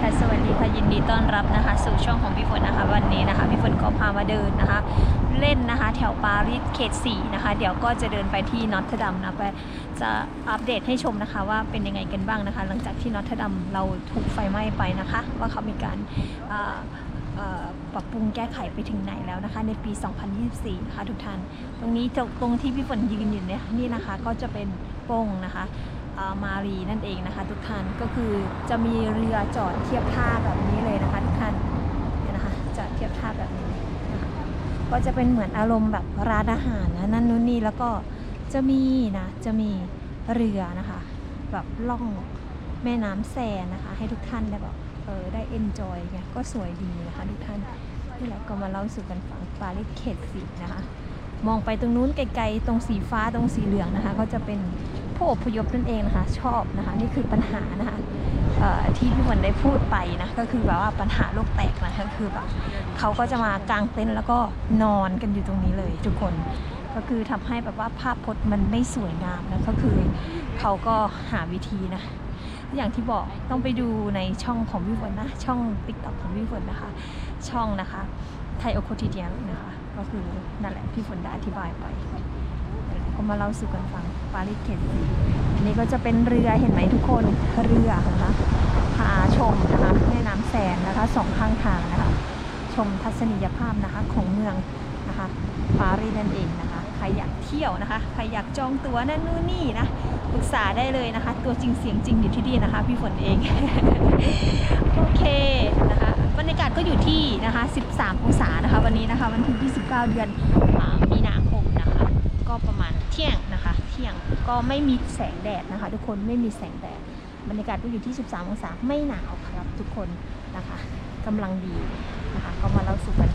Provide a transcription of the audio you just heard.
ค่ะสวัสดีค่ะยินดีต้อนรับนะคะ สู่ช่องของพี่ฝนนะคะวันนี้นะคะพี่ฝนก็พามาเดินนะคะ เล่นนะคะ แถวปารีสเขต4นะคะ เดี๋ยวก็จะเดินไปที่นอตเทอร์ดัมนะไปจะอัปเดตให้ชมนะคะว่าเป็นยังไงกันบ้างนะคะ หลังจากที่นอตเทอร์ดัมเราถูกไฟไหม้ไปนะคะ ว่าเขามีการปรับปรุงแก้ไขไปถึงไหนแล้วนะคะ ในปี 2024 นะคะทุกท่าน ตรงนี้ตรงที่พี่ฝนยืนอยู่เนี่ยนี่นะคะก็จะเป็นโป้งนะคะ มารีนั่นเองนะคะทุกท่านก็คือจะมีเรือจอดเทียบท่าแบบนี้เลยนะคะทุกท่านเนี่ยนะคะจอดเทียบท่าแบบนี้นะคะก็จะเป็นเหมือนอารมณ์แบบร้านอาหารนะนั่นนู่นนี่แล้วก็จะมีนะจะมีเรือนะคะ แบบล่องแม่น้ำแซนนะคะ ให้ทุกท่านได้แบบเออได้เอนจอยไงก็สวยดีนะคะทุกท่านนี่แหละก็มาเล่าสู่กันฟังปารีสเขตสีนะคะ มองไปตรงนู้นไกลๆตรงสีฟ้าตรงสีเหลืองนะคะ ก็จะเป็น ผู้อพยพนั่นเองนะคะ ชอบนะคะนี่คือปัญหานะคะที่พี่ฝนได้พูดไปนะก็คือแบบว่าปัญหาโลกแตกนะคะคือแบบเขาก็จะมากางเต็นท์แล้วก็นอนกันอยู่ตรงนี้เลยทุกคนก็คือทำให้แบบว่าภาพพจน์มันไม่สวยงามนะก็คือเขาก็หาวิธีนะ อย่างที่บอกต้องไปดูในช่องของพี่ฝนนะ ช่อง t ิ k t o k ของพี่ฝนนะคะ ช่องนะคะไทยโอโคติเดียนนะคะ ก็คือนั่นแหละพี่ฝนได้อธิบายไป นั่นแหละก็มาเล่าสู่กันฟังปารีสเขตสีอันนี้ก็จะเป็นเรือเห็นไหมทุกคนเรือนะคะพาชมนะคะแม่น้ำแสนนะคะสองข้างทางนะคะชมทัศนียภาพนะคะของเมืองนะคะปารีสนั่นเองนะคะใครอยากเที่ยวนะคะใครอยากจองตั๋วนั่นนู่นนี่นะปรึกษาได้เลยนะคะ ตัวจริงเสียงจริงอยู่ที่นี่นะคะพี่ฝนเองโอเคนะคะบรรยากาศก็อยู่ที่นะคะ 13 องศานะคะ วันนี้นะคะวันที่29 เดือน ก็ไม่มีแสงแดดนะคะ ทุกคนไม่มีแสงแดดบรรยากาศก็อยู่ที่ 13 องศาไม่หนาวครับทุกคนนะคะกำลังดีนะคะก็มาเล่าสุขกัน